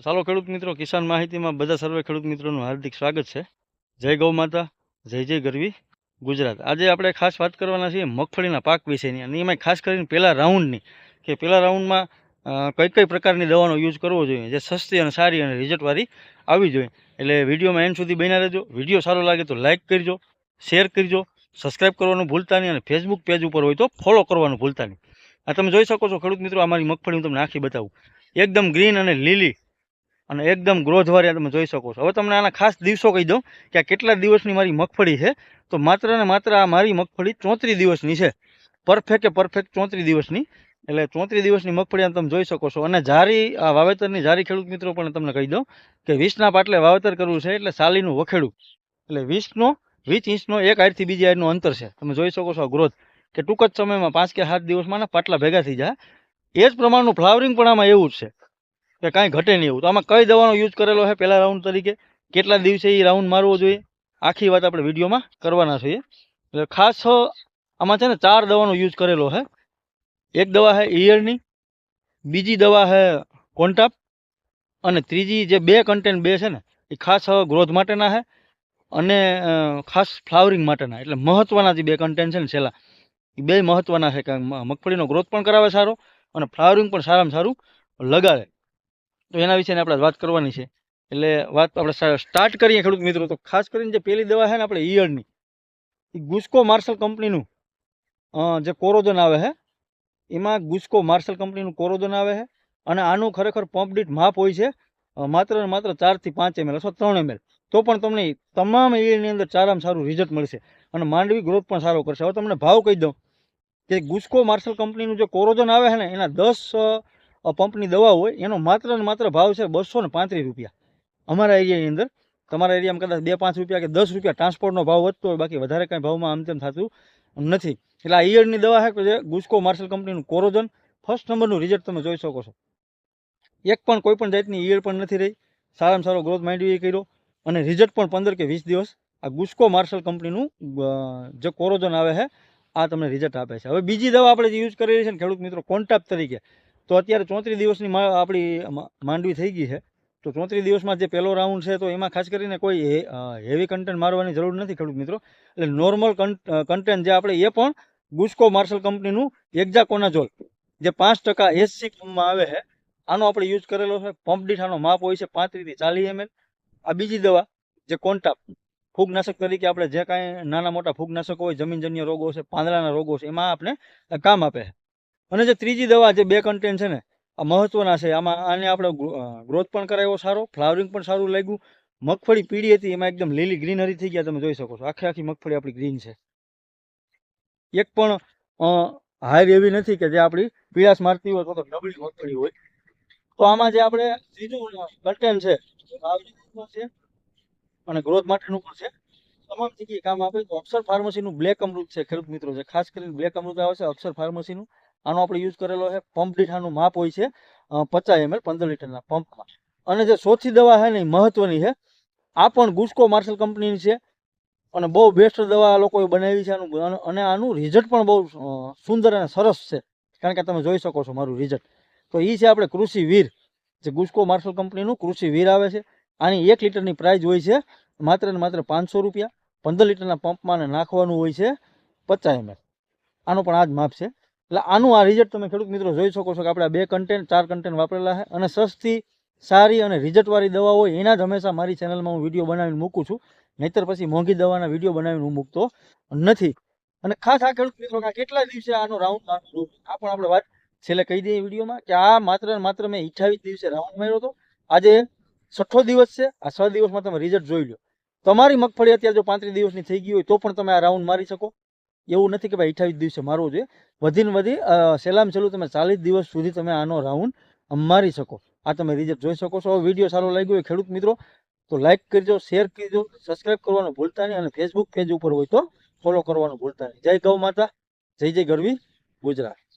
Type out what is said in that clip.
તો ચાલો ખેડૂત મિત્રો, કિસાન માહિતીમાં બધા સર્વે ખેડૂત મિત્રોનું હાર્દિક સ્વાગત છે. જય ગૌ માતા, જય જય ગરવી ગુજરાત. આજે આપણે ખાસ વાત કરવાના છીએ મગફળીના પાક વિશેની અને એમાં ખાસ કરીને પહેલા રાઉન્ડની, કે પહેલાં રાઉન્ડમાં કઈ કઈ પ્રકારની દવાનો યુઝ કરવો જોઈએ, જે સસ્તી અને સારી અને રિઝલ્ટવાળી આવી જોઈએ. એટલે વિડીયોમાં એન્ડ સુધી બન્યા રહેજો. વીડિયો સારો લાગે તો લાઇક કરજો, શેર કરજો, સબસ્ક્રાઇબ કરવાનું ભૂલતા નહીં અને ફેસબુક પેજ ઉપર હોય તો ફોલો કરવાનું ભૂલતા નહીં. આ તમે જોઈ શકો છો ખેડૂત મિત્રો, અમારી મગફળી હું તમને આખી બતાવું. એકદમ ગ્રીન અને લીલી અને એકદમ ગ્રોથવાળી તમે જોઈ શકો છો. હવે તમને આના ખાસ દિવસો કહી દઉં કે આ કેટલા દિવસની મારી મગફળી છે. તો માત્ર ને માત્ર આ મારી મગફળી ચોત્રીસ દિવસની છે. પરફેક્ટ કે પરફેક્ટ ચોત્રીસ દિવસની. એટલે ચોત્રીસ દિવસની મગફળી આમ તમે જોઈ શકો છો. અને જારી, આ વાવેતરની જારી ખેડૂત મિત્રો પણ તમને કહી દઉં કે વીસના પાટલે વાવેતર કરવું છે એટલે સાલીનું વખેડું. એટલે વીસનો, વીસ ઇંચનો એક હાઈટથી બીજી હાઈટનું અંતર છે. તમે જોઈ શકો છો ગ્રોથ કે ટૂંક જ સમયમાં પાંચ કે સાત દિવસમાં ને પાટલા ભેગા થઈ જાય. એ જ પ્રમાણનું ફ્લાવરિંગ પણ આમાં એવું જ છે. કે કાંઈ ઘટે નહીં એવું. તો આમાં કઈ દવાનો યુઝ કરેલો છે પહેલા રાઉન્ડ તરીકે? કેટલા દિવસે એ રાઉન્ડ મારવો જોઈએ? આખી વાત આપણે વિડીયોમાં કરવાના છીએ. એટલે ખાસ આમાં છે ને ચાર દવાનો યુઝ કરેલો છે એક દવા છે ઇયરની બીજી દવા છે કોન્ટાપ અને ત્રીજી જે બે કન્ટેન્ટ બે છે ને, એ ખાસ ગ્રોથ માટેના છે અને ખાસ ફ્લાવરિંગ માટેના. એટલે મહત્ત્વના જે બે કન્ટેન્ટ છે ને છેલ્લા, એ બે મહત્ત્વના છે કારણ મગફળીનો ગ્રોથ પણ કરાવે સારો, અને ફ્લાવરિંગ પણ સારામાં સારું લગાડે તો એના વિશેની આપણે વાત કરવાની છે. એટલે વાત આપણે સ્ટાર્ટ કરીએ ખેડૂત મિત્રો. તો ખાસ કરીને જે પેલી દવા છે ને આપણે ઈયળની, એ ગુસ્કો માર્શલ કંપનીનું જે કોરોજન આવે છે એમાં ગુસ્કો માર્શલ કંપનીનું કોરોદન આવે છે અને આનું ખરેખર પંપ માપ હોય છે માત્ર ને માત્ર ચારથી પાંચ એમએલ અથવા ત્રણ એમએલ તો પણ તમને તમામ ઈયળની અંદર સારામાં સારું રિઝલ્ટ મળશે અને માંડવી ગ્રોથ પણ સારો કરશે. હવે તમને ભાવ કહી દઉં કે ગુસ્કો માર્શલ કંપનીનું જે કોરોજન આવે છે ને, એના દસ પંપની દવા હોય, એનો માત્ર ને માત્ર ભાવ છે બસો ને પાંત્રીસ રૂપિયા. અમારા એરિયાની અંદર, તમારા એરિયામાં કદાચ બે પાંચ રૂપિયા કે દસ રૂપિયા ટ્રાન્સપોર્ટનો ભાવ વધતો હોય, બાકી વધારે કાંઈ ભાવમાં આમ તેમ થતું નથી. એટલે આ ઈયળની દવા છે કે જે ગુસ્કો માર્શલ કંપનીનું કોરોજન, ફર્સ્ટ નંબરનું રિઝલ્ટ તમે જોઈ શકો છો. એક પણ કોઈ પણ જાતની ઈયળ પણ નથી રહી. સારામાં સારો ગ્રોથ માંડવી કર્યો. અને રિઝલ્ટ પણ પંદર કે વીસ દિવસ. આ ગુસ્કો માર્શલ કંપનીનું જે કોરોજન આવે છે, આ તમને રિઝલ્ટ આપે છે. હવે બીજી દવા આપણે જે યુઝ કરેલી છે ને ખેડૂત મિત્રો, કોન્ટાપ તરીકે. તો અત્યારે ચોત્રીસ દિવસની આપણી માંડવી થઈ ગઈ છે. તો ચોત્રીસ દિવસમાં જે પહેલો રાઉન્ડ છે, તો એમાં ખાસ કરીને કોઈ હેવી કન્ટેન્ટ મારવાની જરૂર નથી ખેડૂત મિત્રો. એટલે નોર્મલ કન્ટેન્ટ જે આપણે એ પણ ગુસ્કો માર્શલ કંપનીનું એક્ઝાકોનાઝોલ જે પાંચ ટકા એસસી ફોર્મમાં આવે છે, આનો આપણે યુઝ કરેલો છે. પંપ દીઠાનો માપ હોય છે પાંત્રીસથી ચાલીસ એમએલ આ બીજી દવા, જે કોન્ટાપ ફૂગનાશક તરીકે આપણે જે કાંઈ નાના મોટા ફૂગનાશકો હોય, જમીનજન્ય રોગો છે, પાંદડાના રોગો છે, એમાં આપણે કામ આપે છે. અને જે ત્રીજી દવા જે બે કન્ટેન્ટ છે ને, આ મહત્વના છે. આમાં આને આપણે ગ્રોથ પણ કરાવ્યો સારો ફ્લાવરિંગ પણ સારું લાગ્યું. મગફળી પીળી હતી, એમાં એકદમ લીલી ગ્રીનરી થઈ ગયા, તમે જોઈ શકો છો. આખી આખી મગફળી આપણી ગ્રીન છે. એક પણ હાયર એવી નથી કે જે આપણી પીળાશ મારતી હોય તો નબળી મગફળી હોય. તો આમાં જે આપણે ત્રીજું કન્ટેન્ટ છે છે અને ગ્રોથ માટેનું પણ છે. તમામ જગ્યાએ કામ આપે. તો અક્ષર ફાર્મસીનું બ્લેક અમૃત છે. ખેડૂત મિત્રો છે ખાસ કરીને બ્લેક અમૃત આવે છે, અક્ષર ફાર્મસીનું આનો આપણે યુઝ કરેલો છે પંપ દીઠ માપ હોય છે પચાસ એમએલ પંદર લીટરના પંપમાં અને જે ચોથી દવા છે ને એ મહત્વની છે, આ પણ ગુસ્કો માર્શલ કંપનીની છે. અને બહુ બેસ્ટ દવા લોકોએ બનાવી છે આનું, અને- આનું રિઝલ્ટ પણ બહુ સુંદર અને સરસ છે. કારણ કે તમે જોઈ શકો છો મારું રિઝલ્ટ તો એ છે આપણે કૃષિ વીર. જે ગુસ્કો માર્શલ કંપનીનું કૃષિ વીર આવે છે. આની એક લીટરની પ્રાઇસ હોય છે, માત્ર ને માત્ર પાંચસો રૂપિયા. પંદર લીટરના પંપમાં નાખવાનું હોય છે, પચાસ એમએલ આનો પણ આ જ માપ છે. એટલે આનું આ રિઝલ્ટ તમે ખેડૂત મિત્રો જોઈ શકો છો કે આપણે બે કન્ટેન્ટ ચાર કન્ટેન્ટ વાપરેલા છે અને સસ્તી, સારી અને રિઝલ્ટવાળી દવા હોય એના જ હંમેશા મારી ચેનલમાં હું વીડિયો બનાવીને મૂકું છું. નહીતર પછી મોંઘી દવાના વીડિયો બનાવીને હું મૂકતો નથી. અને ખાસ આ ખેડૂત મિત્રો કેટલા દિવસે આનો રાઉન્ડ મારવાનો આ પણ આપણે વાત છેલ્લે કહી દઈએ વિડીયોમાં કે આ માત્ર માત્ર મેં અઠ્યાવીસ દિવસે રાઉન્ડ માર્યો હતો. આજે છઠ્ઠો દિવસ છે. આ છ દિવસમાં તમે રિઝલ્ટ જોઈ લો. તમારી મગફળી અત્યારે જો પાંત્રીસ દિવસની થઈ ગઈ હોય તો પણ તમે આ રાઉન્ડ મારી શકો. એવું નથી કે ભાઈ અઠ્યાવીસ દિવસે મારવો જોઈએ. વધીને વધી સહેલામ સહેલું તમે ચાલીસ દિવસ સુધી તમે આનો રાઉન્ડ મારી શકો. આ તમે રિઝલ્ટ જોઈ શકો છો. વીડિયો સારો લાગ્યો હોય ખેડૂત મિત્રો, તો લાઈક કરજો, શેર કરજો સબસ્ક્રાઈબ કરવાનું ભૂલતા નહીં અને ફેસબુક પેજ ઉપર હોય તો ફોલો કરવાનું ભૂલતા નહીં. જય ગૌ માતા, જય જય ગરવી ગુજરાત.